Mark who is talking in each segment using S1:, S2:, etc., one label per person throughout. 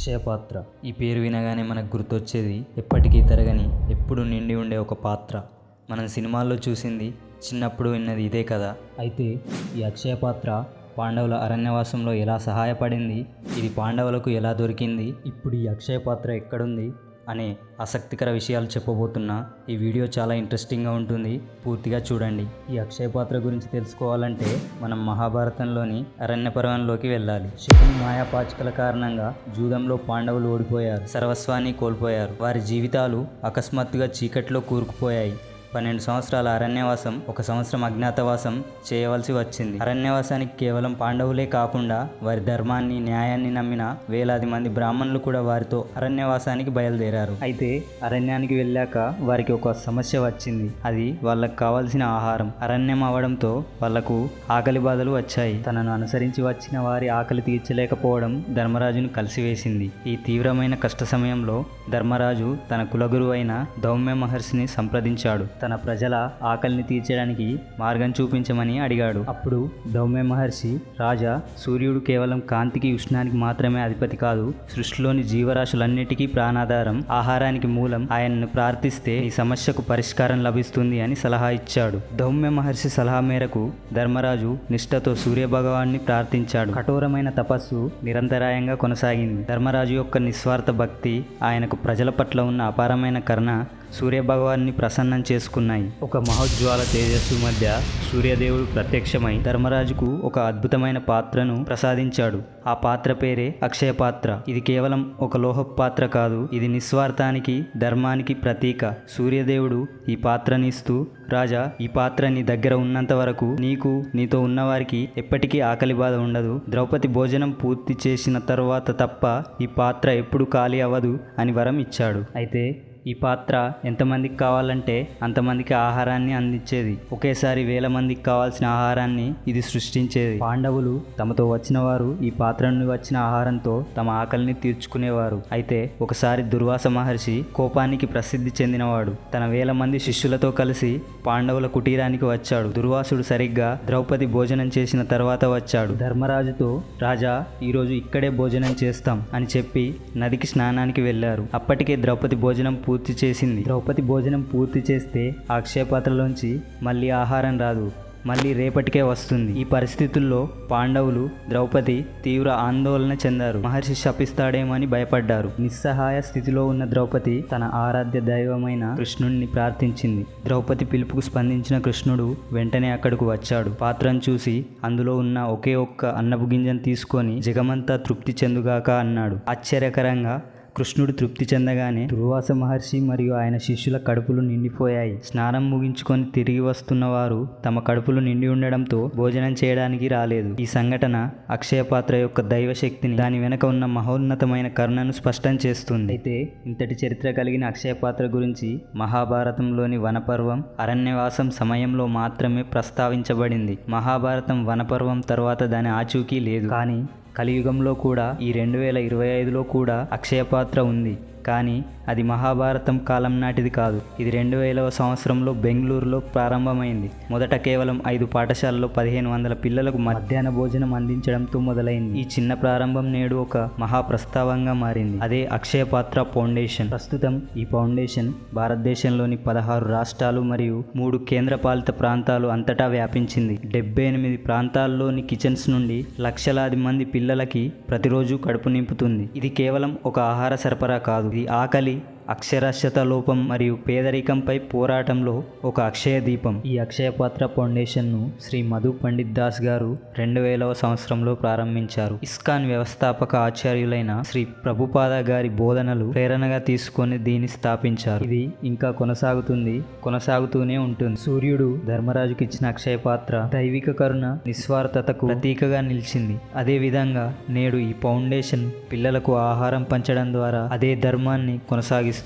S1: అక్షయ పాత్ర ఈ పేరు వినగానే మనకు గుర్తొచ్చేది ఎప్పటికీ తరగని ఎప్పుడు నిండి ఉండే ఒక పాత్ర. మనం సినిమాల్లో చూసింది చిన్నప్పుడు విన్నది ఇదే కదా. అయితే ఈ అక్షయ పాత్ర పాండవుల అరణ్యవాసంలో ఎలా సహాయపడింది ఇది పాండవులకు ఎలా దొరికింది ఇప్పుడు ఈ అక్షయ పాత్ర ఎక్కడుంది? అనే ఆసక్తికర విషయాలు చెప్పబోతున్నా. ఈ వీడియో చాలా ఇంట్రెస్టింగ్గా ఉంటుంది. పూర్తిగా చూడండి. ఈ అక్షయ పాత్ర గురించి తెలుసుకోవాలంటే మనం మహాభారతంలోని అరణ్యపర్వంలోకి వెళ్ళాలి. శకుని మాయాపాచికల కారణంగా జూదంలో పాండవులు ఓడిపోయారు. సర్వస్వాన్ని కోల్పోయారు. వారి జీవితాలు అకస్మాత్తుగా చీకట్లో కూరుకుపోయాయి. పన్నెండు సంవత్సరాల అరణ్యవాసం ఒక సంవత్సరం అజ్ఞాతవాసం చేయవలసి వచ్చింది. అరణ్యవాసానికి కేవలం పాండవులే కాకుండా వారి ధర్మాన్ని న్యాయాన్ని నమ్మిన వేలాది మంది బ్రాహ్మణులు కూడా వారితో అరణ్యవాసానికి బయలుదేరారు. అయితే అరణ్యానికి వెళ్ళాక వారికి ఒక సమస్య వచ్చింది. అది వాళ్ళకు కావాల్సిన ఆహారం. అరణ్యం అవడంతో వాళ్ళకు ఆకలి బాధలు వచ్చాయి. తనను అనుసరించి వచ్చిన వారి ఆకలి తీర్చలేకపోవడం ధర్మరాజును కలిసివేసింది. ఈ తీవ్రమైన కష్ట సమయంలో ధర్మరాజు తన కులగురు అయిన దౌమ్య మహర్షిని సంప్రదించాడు. తన ప్రజల ఆకలిని తీర్చడానికి మార్గం చూపించమని అడిగాడు. అప్పుడు దౌమ్య మహర్షి రాజా సూర్యుడు కేవలం కాంతికి ఉష్ణానికి మాత్రమే అధిపతి కాదు సృష్టిలోని జీవరాశులన్నిటికీ ప్రాణాధారం ఆహారానికి మూలం ఆయనను ప్రార్థిస్తే ఈ సమస్యకు పరిష్కారం లభిస్తుంది అని సలహా ఇచ్చాడు. దౌమ్య మహర్షి సలహా మేరకు ధర్మరాజు నిష్ఠతో సూర్యభగవాన్ని ప్రార్థించాడు. కఠోరమైన తపస్సు నిరంతరాయంగా కొనసాగింది. ధర్మరాజు యొక్క నిస్వార్థ భక్తి ఆయనకు ప్రజల పట్ల ఉన్న అపారమైన కరుణ సూర్యభగవాన్ని ప్రసన్నం చేసుకున్నాయి. ఒక మహోజ్వాల తేజస్సు మధ్య సూర్యదేవుడు ప్రత్యక్షమై ధర్మరాజుకు ఒక అద్భుతమైన పాత్రను ప్రసాదించాడు. ఆ పాత్ర పేరే అక్షయ పాత్ర. ఇది కేవలం ఒక లోహ పాత్ర కాదు ఇది నిస్వార్థానికి ధర్మానికి ప్రతీక. సూర్యదేవుడు ఈ పాత్రనిస్తూ రాజా ఈ పాత్ర నీ దగ్గర ఉన్నంత వరకు నీకు నీతో ఉన్నవారికి ఎప్పటికీ ఆకలి బాధ ఉండదు. ద్రౌపది భోజనం పూర్తి చేసిన తర్వాత తప్ప ఈ పాత్ర ఎప్పుడు ఖాళీ అవ్వదు అని వరం ఇచ్చాడు. అయితే ఈ పాత్ర ఎంతమందికి కావాలంటే అంతమందికి ఆహారాన్ని అందించేది. ఒకేసారి వేల మందికి కావాల్సిన ఆహారాన్ని ఇది సృష్టించేది. పాండవులు తమతో వచ్చిన వారు ఈ పాత్ర నుండి వచ్చిన ఆహారంతో తమ ఆకలిని తీర్చుకునేవారు. అయితే ఒకసారి దుర్వాస మహర్షి కోపానికి ప్రసిద్ధి చెందినవాడు. తన వేల మంది శిష్యులతో కలిసి పాండవుల కుటీరానికి వచ్చాడు. దుర్వాసుడు సరిగ్గా ద్రౌపది భోజనం చేసిన తర్వాత వచ్చాడు. ధర్మరాజుతో రాజా ఈరోజు ఇక్కడే భోజనం చేస్తాం అని చెప్పి నదికి స్నానానికి వెళ్ళారు. అప్పటికే ద్రౌపది భోజనం పూర్తి చేసింది. ద్రౌపది భోజనం పూర్తి చేస్తే అక్షయపాత్రలోంచి మళ్ళీ ఆహారం రాదు. మళ్ళీ రేపటికే వస్తుంది. ఈ పరిస్థితుల్లో పాండవులు ద్రౌపది తీవ్ర ఆందోళన చెందారు. మహర్షి శపిస్తాడేమో అని భయపడ్డారు. నిస్సహాయ స్థితిలో ఉన్న ద్రౌపది తన ఆరాధ్య దైవమైన కృష్ణుణ్ణి ప్రార్థించింది. ద్రౌపది పిలుపుకు స్పందించిన కృష్ణుడు వెంటనే అక్కడకు వచ్చాడు. పాత్రను చూసి అందులో ఉన్న ఒకే ఒక్క అన్నపు గింజను తీసుకొని జగమంతా తృప్తి చెందుగాక అన్నాడు. ఆశ్చర్యకరంగా కృష్ణుడు తృప్తి చెందగానే దుర్వాస మహర్షి మరియు ఆయన శిష్యుల కడుపులు నిండిపోయాయి. స్నానం ముగించుకొని తిరిగి వస్తున్న వారు తమ కడుపులు నిండి ఉండడంతో భోజనం చేయడానికి రాలేదు. ఈ సంఘటన అక్షయ పాత్ర యొక్క దైవశక్తిని దాని వెనుక ఉన్న మహోన్నతమైన కరుణను స్పష్టం చేస్తుంది. అయితే ఇంతటి చరిత్ర కలిగిన అక్షయ పాత్ర గురించి మహాభారతంలోని వనపర్వం అరణ్యవాసం సమయంలో మాత్రమే ప్రస్తావించబడింది. మహాభారతం వనపర్వం తర్వాత దాని ఆచూకీ లేదు. కానీ కలియుగంలో కూడా ఈ రెండు వేల ఇరవై ఐదులో కూడా అక్షయ పాత్ర ఉంది. కానీ అది మహాభారతం కాలం నాటిది కాదు. ఇది రెండు వేలవ సంవత్సరంలో బెంగళూరులో ప్రారంభమైంది. మొదట కేవలం ఐదు పాఠశాలలో పదిహేను వందల పిల్లలకు మధ్యాహ్న భోజనం అందించడంతో మొదలైంది. ఈ చిన్న ప్రారంభం నేడు ఒక మహాప్రస్తావంగా మారింది. అదే అక్షయ పాత్ర ఫౌండేషన్. ప్రస్తుతం ఈ ఫౌండేషన్ భారతదేశంలోని పదహారు రాష్ట్రాలు మరియు మూడు కేంద్రపాలిత ప్రాంతాలు అంతటా వ్యాపించింది. డెబ్బై ఎనిమిది ప్రాంతాల్లోని కిచెన్స్ నుండి లక్షలాది మంది పిల్లలకి ప్రతిరోజు కడుపు నింపుతుంది. ఇది కేవలం ఒక ఆహార సరఫరా కాదు. ఇది ఆకలి అక్షరాస్యత లోపం మరియు పేదరికంపై పోరాటంలో ఒక అక్షయ దీపం. ఈ అక్షయ పాత్ర ఫౌండేషన్ను శ్రీ మధు పండిత్ దాస్ గారు రెండు వేలవ సంవత్సరంలో ప్రారంభించారు. ఇస్కాన్ వ్యవస్థాపక ఆచార్యులైన శ్రీ ప్రభుపాద గారి బోధనలు ప్రేరణగా తీసుకొని దీన్ని స్థాపించారు. ఇది ఇంకా కొనసాగుతుంది కొనసాగుతూనే ఉంటుంది. సూర్యుడు ధర్మరాజుకి ఇచ్చిన అక్షయ పాత్ర దైవిక కరుణ నిస్వార్థతకు ప్రతీకగా నిలిచింది. అదే విధంగా నేడు ఈ ఫౌండేషన్ పిల్లలకు ఆహారం పంచడం ద్వారా అదే ధర్మాన్ని కొనసాగిస్తుంది.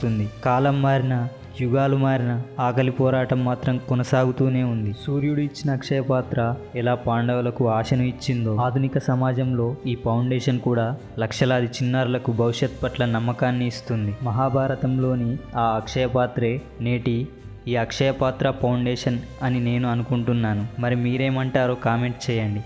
S1: కాలం మారిన యుగాలు మారిన ఆకలి పోరాటం మాత్రం కొనసాగుతూనే ఉంది. సూర్యుడు ఇచ్చిన అక్షయ పాత్ర ఎలా పాండవులకు ఆశను ఇచ్చిందో ఆధునిక సమాజంలో ఈ ఫౌండేషన్ కూడా లక్షలాది చిన్నారులకు భవిష్యత్ పట్ల నమ్మకాన్ని ఇస్తుంది. మహాభారతంలోని ఆ అక్షయ పాత్రే నేటి ఈ అక్షయ పాత్ర ఫౌండేషన్ అని నేను అనుకుంటున్నాను. మరి మీరేమంటారో కామెంట్ చేయండి.